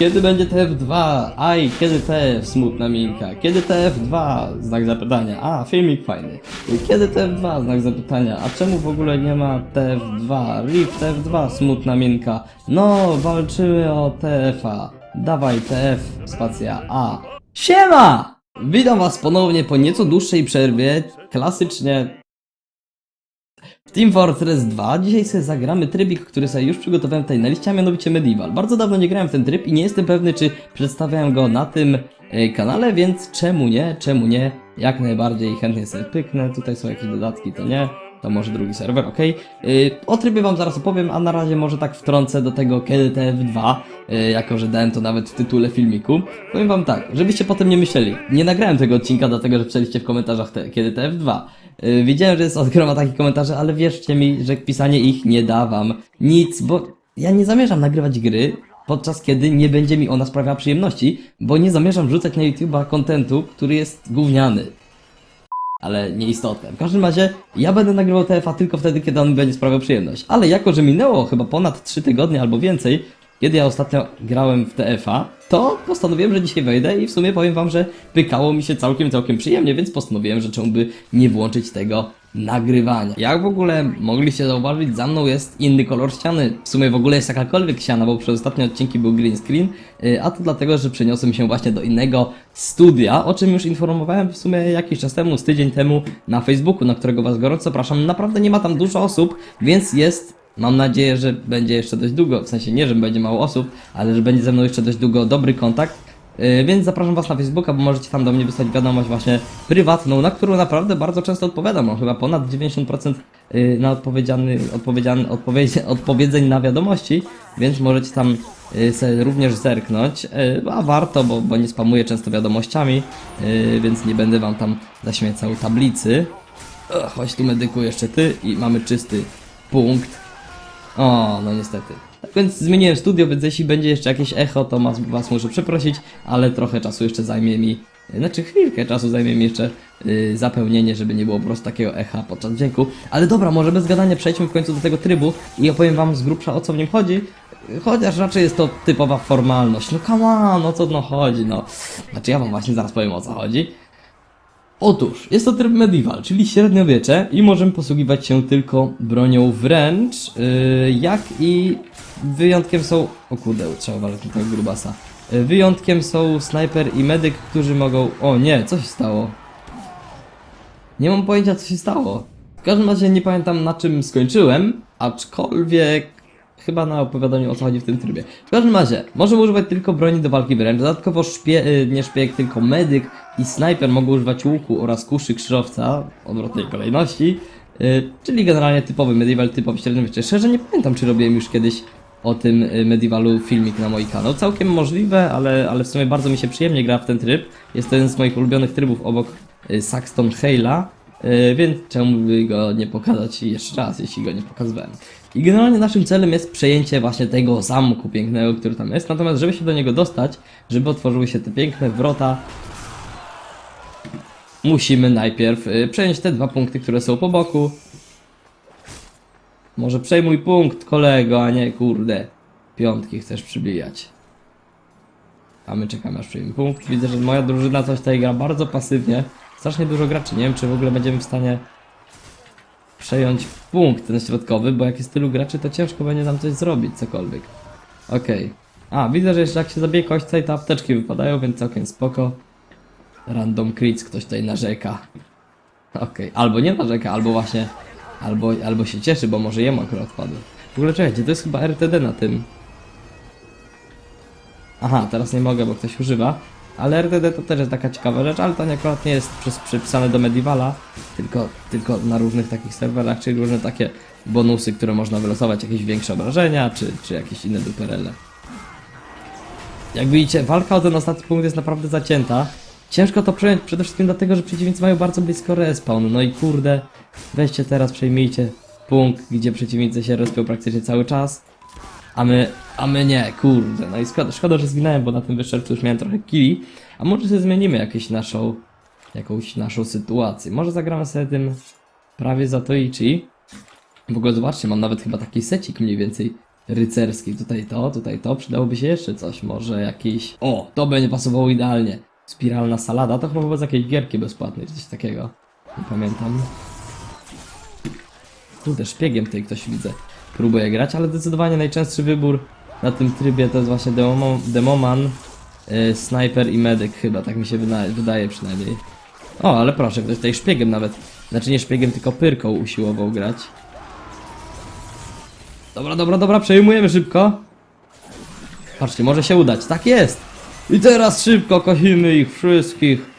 Kiedy będzie TF2? Aj, kiedy TF? Smutna minka. Kiedy TF2? Znak zapytania. A, filmik fajny. Kiedy TF2? Znak zapytania. A czemu w ogóle nie ma TF2? RIP TF2? Smutna minka. No, walczymy o TF-a. Dawaj TF, spacja A. Siema! Witam was ponownie po nieco dłuższej przerwie. Klasycznie w Team Fortress 2 dzisiaj sobie zagramy trybik, który sobie już przygotowałem tutaj na liście, a mianowicie Medieval. Bardzo dawno nie grałem w ten tryb i nie jestem pewny, czy przedstawiałem go na tym e, kanale, więc czemu nie, czemu nie, jak najbardziej chętnie sobie pyknę. Tutaj są jakieś dodatki, to nie. To może drugi serwer, ok. O trybie wam zaraz opowiem, a na razie może tak wtrącę do tego kiedy TF2, y, jako że dałem to nawet w tytule filmiku. Powiem wam tak, żebyście potem nie myśleli. Nie nagrałem tego odcinka dlatego, że pisaliście w komentarzach te, kiedy TF2. Y, Widziałem, że jest od groma takich komentarzy, ale wierzcie mi, że pisanie ich nie da wam nic, bo ja nie zamierzam nagrywać gry, podczas kiedy nie będzie mi ona sprawiała przyjemności, bo nie zamierzam wrzucać na YouTube'a kontentu, który jest gówniany ale nieistotne. W każdym razie ja będę nagrywał TFA tylko wtedy, kiedy on mi będzie sprawiał przyjemność. Ale jako, że minęło chyba ponad 3 tygodnie albo więcej, kiedy ja ostatnio grałem w TFA, to postanowiłem, że dzisiaj wejdę i w sumie powiem wam, że pykało mi się całkiem, całkiem przyjemnie, więc postanowiłem, że czemu by nie włączyć tego nagrywania. Jak w ogóle mogliście zauważyć, za mną jest inny kolor ściany. W sumie w ogóle jest jakakolwiek ściana, bo przez ostatnie odcinki był green screen, y, a to dlatego, że przeniosłem się właśnie do innego studia, o czym już informowałem w sumie jakiś czas temu, z tydzień temu na Facebooku, na którego was gorąco zapraszam. Naprawdę nie ma tam dużo osób, więc jest Mam nadzieję, że będzie jeszcze dość długo, w sensie nie, że będzie mało osób, ale że będzie ze mną jeszcze dość długo dobry kontakt. Yy, więc zapraszam Was na Facebooka, bo możecie tam do mnie wysłać wiadomość właśnie prywatną, na którą naprawdę bardzo często odpowiadam. Mam chyba ponad 90% yy, na odpowiedziany, odpowiedziany, odpowiedź, odpowiedzeń na wiadomości, więc możecie tam sobie również zerknąć. Yy, a warto, bo, bo nie spamuję często wiadomościami, więc nie będę Wam tam zaśmiecał tablicy. Chodź tu medyku jeszcze Ty i mamy czysty punkt. O, no niestety. Tak więc zmieniłem studio, więc jeśli będzie jeszcze jakieś echo, to was, was muszę przeprosić, ale trochę czasu jeszcze zajmie mi, znaczy chwilkę czasu zajmie mi jeszcze yy, zapełnienie, żeby nie było po prostu takiego echa podczas dźwięku. Ale dobra, może bez gadania przejdźmy w końcu do tego trybu i opowiem wam z grubsza o co w nim chodzi. Chociaż raczej jest to typowa formalność. No come on, o co no chodzi, no. Znaczy ja wam właśnie zaraz powiem o co chodzi. Otóż, jest to tryb medieval, czyli średniowiecze i możemy posługiwać się tylko bronią wręcz, yy, jak i wyjątkiem są... O kurde, trzeba na tego grubasa. Yy, wyjątkiem są snajper i medyk, którzy mogą... O nie, co się stało? Nie mam pojęcia co się stało. W każdym razie nie pamiętam na czym skończyłem, aczkolwiek chyba na opowiadaniu o co chodzi w tym trybie. W każdym razie, możemy używać tylko broni do walki wręcz. Dodatkowo szpie, y, nie szpieg, tylko medyk i snajper mogą używać łuku oraz kuszy krzyżowca odwrotnej kolejności. y, Czyli generalnie typowy medieval, typowy średniowiecze. Szczerze nie pamiętam, czy robiłem już kiedyś o tym y, medievalu filmik na mój kanał. Całkiem możliwe, ale, ale w sumie bardzo mi się przyjemnie gra w ten tryb. Jest to jeden z moich ulubionych trybów obok Saxton Hale'a. Yy, więc czemu by go nie pokazać jeszcze raz, jeśli go nie pokazywałem. I generalnie naszym celem jest przejęcie właśnie tego zamku pięknego, który tam jest. Natomiast żeby się do niego dostać, żeby otworzyły się te piękne wrota, musimy najpierw yy, przejąć te dwa punkty, które są po boku. Może przejmuj punkt, kolego, a nie kurde. Piątki chcesz przybijać. A my czekamy aż przejmie punkt. Widzę, że moja drużyna coś tutaj gra bardzo pasywnie. Strasznie dużo graczy. Nie wiem, czy w ogóle będziemy w stanie przejąć punkt ten środkowy, bo jak jest tylu graczy, to ciężko będzie nam coś zrobić, cokolwiek. Okej. A, widzę, że jeszcze jak się zabije kośćca i te apteczki wypadają, więc całkiem spoko. Random crits ktoś tutaj narzeka. Okej, albo nie narzeka, albo właśnie... Albo, albo się cieszy, bo może jemu akurat wpadły. W ogóle czekajcie, to jest chyba RTD na tym. Aha, teraz nie mogę, bo ktoś używa. Ale RTD to też jest taka ciekawa rzecz, ale to nie akurat nie jest przypisane do Medievala, tylko, tylko na różnych takich serwerach, czyli różne takie bonusy, które można wylosować, jakieś większe obrażenia, czy, czy jakieś inne duperele. Jak widzicie, walka o ten ostatni punkt jest naprawdę zacięta. Ciężko to przejąć przede wszystkim dlatego, że przeciwnicy mają bardzo blisko respawn. No i kurde, weźcie teraz, przejmijcie punkt, gdzie przeciwnicy się respią praktycznie cały czas. A my, a my nie, kurde. No i szkoda, szkoda, że zginąłem, bo na tym wyszczerpcu już miałem trochę kili. A może sobie zmienimy jakąś naszą, jakąś naszą sytuację. Może zagramy sobie tym prawie Zatoichi. W ogóle zobaczcie, mam nawet chyba taki secik mniej więcej rycerskiej. Tutaj to, tutaj to. Przydałoby się jeszcze coś. Może jakiś... O, to będzie pasowało idealnie. Spiralna salada. To chyba z jakiejś gierki bezpłatnej, coś takiego. Nie pamiętam. Kurde, szpiegiem tutaj ktoś widzę. Próbuję grać, ale zdecydowanie najczęstszy wybór na tym trybie to jest właśnie Demoman, Demoman yy, Sniper i Medyk chyba, tak mi się wydaje, przynajmniej. O, ale proszę, ktoś tutaj szpiegiem nawet, znaczy nie szpiegiem, tylko pyrką usiłował grać. Dobra, dobra, dobra, przejmujemy szybko. Patrzcie, może się udać, tak jest! I teraz szybko kosimy ich wszystkich.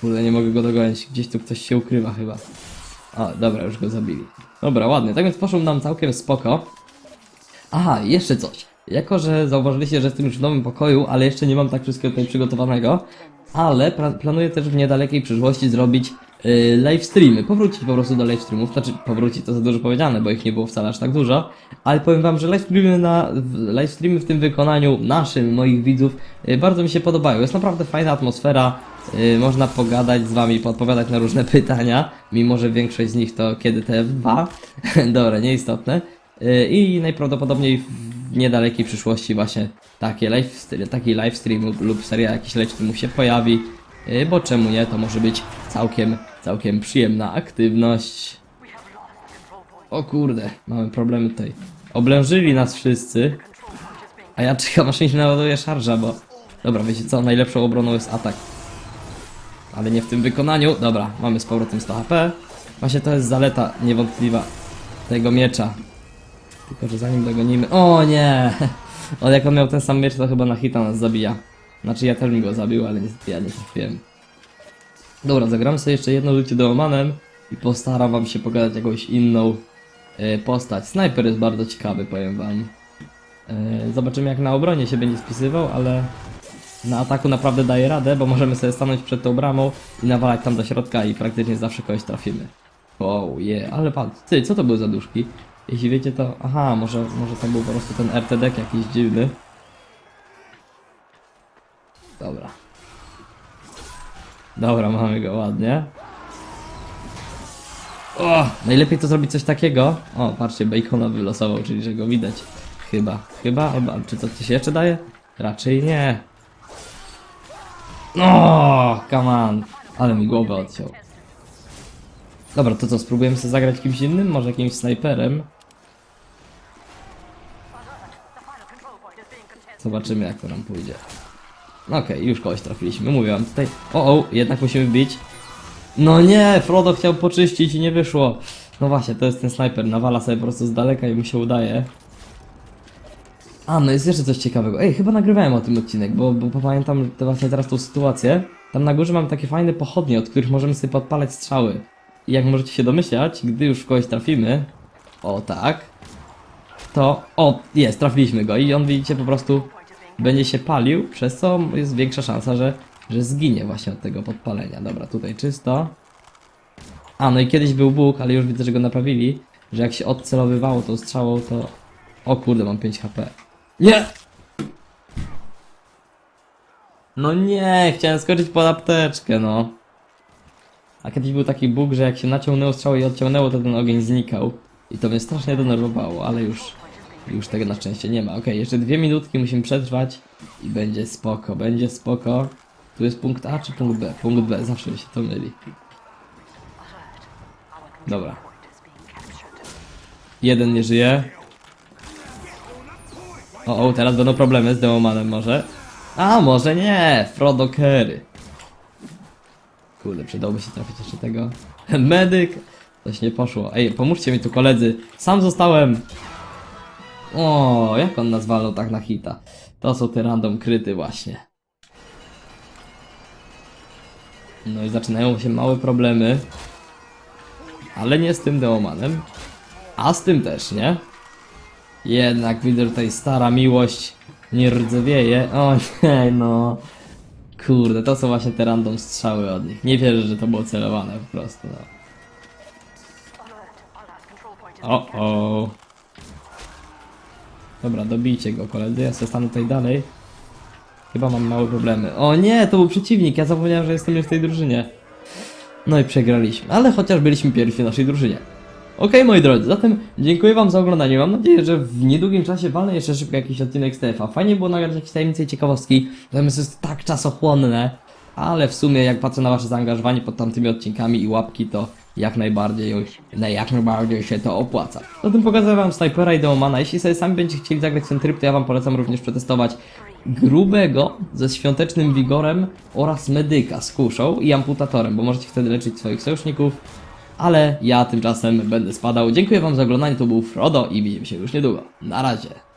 Kurde, nie mogę go dogonić, gdzieś tu ktoś się ukrywa chyba. O, dobra, już go zabili. Dobra, ładnie, tak więc poszło nam całkiem spoko. Aha, jeszcze coś. Jako, że zauważyliście, że jestem już w nowym pokoju, ale jeszcze nie mam tak wszystkiego tutaj przygotowanego, ale planuję też w niedalekiej przyszłości zrobić yy, live streamy, powrócić po prostu do live streamów, znaczy powrócić to za dużo powiedziane, bo ich nie było wcale aż tak dużo, ale powiem wam, że live streamy, na, live streamy w tym wykonaniu naszym, moich widzów, yy, bardzo mi się podobają. Jest naprawdę fajna atmosfera, yy, można pogadać z wami, podpowiadać na różne pytania, mimo że większość z nich to kiedy TF2, dobra, nieistotne. Yy, I najprawdopodobniej w niedalekiej przyszłości właśnie takie live, taki live stream lub, lub seria jakichś live streamów się pojawi, yy, bo czemu nie, to może być całkiem, całkiem przyjemna aktywność. O kurde, mamy problemy tutaj. Oblężyli nas wszyscy, a ja czekam aż mi się naładuje szarża, bo... Dobra, wiecie co, najlepszą obroną jest atak. Ale nie w tym wykonaniu. Dobra, mamy z powrotem 100 HP. Właśnie to jest zaleta niewątpliwa tego miecza. Tylko, że zanim dogonimy... O nie! On jak on miał ten sam miecz, to chyba na hita nas zabija. Znaczy ja też mi go zabił, ale niestety ja nie trafiłem. Dobra, zagramy sobie jeszcze jedno życie Deomanem i postaram wam się pogadać jakąś inną e, postać. Snajper jest bardzo ciekawy, powiem wam. E, zobaczymy jak na obronie się będzie spisywał, ale na ataku naprawdę daje radę, bo możemy sobie stanąć przed tą bramą i nawalać tam do środka i praktycznie zawsze kogoś trafimy. Wow, yeah, ale pan, ty, co to były za duszki? Jeśli wiecie to, aha, może, może to był po prostu ten RTD jakiś dziwny. Dobra. Dobra, mamy go ładnie. O, najlepiej to zrobić coś takiego. O, patrzcie, Bacona wylosował, czyli że go widać. Chyba, chyba, albo, czy to coś jeszcze daje? Raczej nie. No, come on. Ale mi głowę odciął. Dobra, to co, spróbujemy sobie zagrać kimś innym? Może jakimś snajperem? Zobaczymy jak to nam pójdzie. No Okej, już kogoś trafiliśmy, mówię wam tutaj. O, o, jednak musimy bić. No nie, Frodo chciał poczyścić i nie wyszło. No właśnie, to jest ten snajper, nawala sobie po prostu z daleka i mu się udaje. A, no jest jeszcze coś ciekawego. Ej, chyba nagrywałem o tym odcinek, bo, bo pamiętam te właśnie teraz tą sytuację. Tam na górze mam takie fajne pochodnie, od których możemy sobie podpalać strzały. I jak możecie się domyślać, gdy już w kogoś trafimy, o tak, to, o, jest, trafiliśmy go i on widzicie po prostu będzie się palił, przez co jest większa szansa, że, że zginie właśnie od tego podpalenia. Dobra, tutaj czysto. A, no i kiedyś był bóg, ale już widzę, że go naprawili, że jak się odcelowywało tą strzałą, to... O kurde, mam 5 HP. Nie! No nie, chciałem skoczyć pod apteczkę, no. A kiedyś był taki bóg, że jak się naciągnęło strzałę i odciągnęło, to ten ogień znikał. I to mnie strasznie denerwowało, ale już, już tego na szczęście nie ma. Okej, jeszcze dwie minutki musimy przetrwać i będzie spoko, będzie spoko. Tu jest punkt A czy punkt B? Punkt B, zawsze mi się to myli. Dobra. Jeden nie żyje. O, o, teraz będą problemy z Demomanem może. A, może nie! Frodo Kerry. Kurde, przydałoby się trafić jeszcze tego. Medyk! Coś nie poszło. Ej, pomóżcie mi tu koledzy. Sam zostałem! O, jak on nas tak na hita? To są te random kryty właśnie. No i zaczynają się małe problemy. Ale nie z tym Deomanem. A z tym też, nie? Jednak widzę, że tutaj stara miłość nie rdzewieje. O nie, no. Kurde, to są właśnie te random strzały od nich. Nie wierzę, że to było celowane po prostu, no. O, o. Dobra, dobijcie go koledzy, ja sobie stanę tutaj dalej. Chyba mam małe problemy. O nie, to był przeciwnik, ja zapomniałem, że jestem już w tej drużynie. No i przegraliśmy, ale chociaż byliśmy pierwsi w naszej drużynie. Okej moi drodzy, zatem dziękuję wam za oglądanie. Mam nadzieję, że w niedługim czasie walnę jeszcze szybko jakiś odcinek z TF-a. Fajnie było nagrać jakieś tajemnice i ciekawostki, natomiast jest tak czasochłonne, ale w sumie jak patrzę na wasze zaangażowanie pod tamtymi odcinkami i łapki, to jak najbardziej już, no jak najbardziej się to opłaca. Zatem pokazuję wam snajpera i Deomana. Jeśli sobie sami będziecie chcieli zagrać ten tryb, to ja wam polecam również przetestować grubego ze świątecznym wigorem oraz medyka z kuszą i amputatorem, bo możecie wtedy leczyć swoich sojuszników. Ale ja tymczasem będę spadał. Dziękuję wam za oglądanie, to był Frodo i widzimy się już niedługo. Na razie.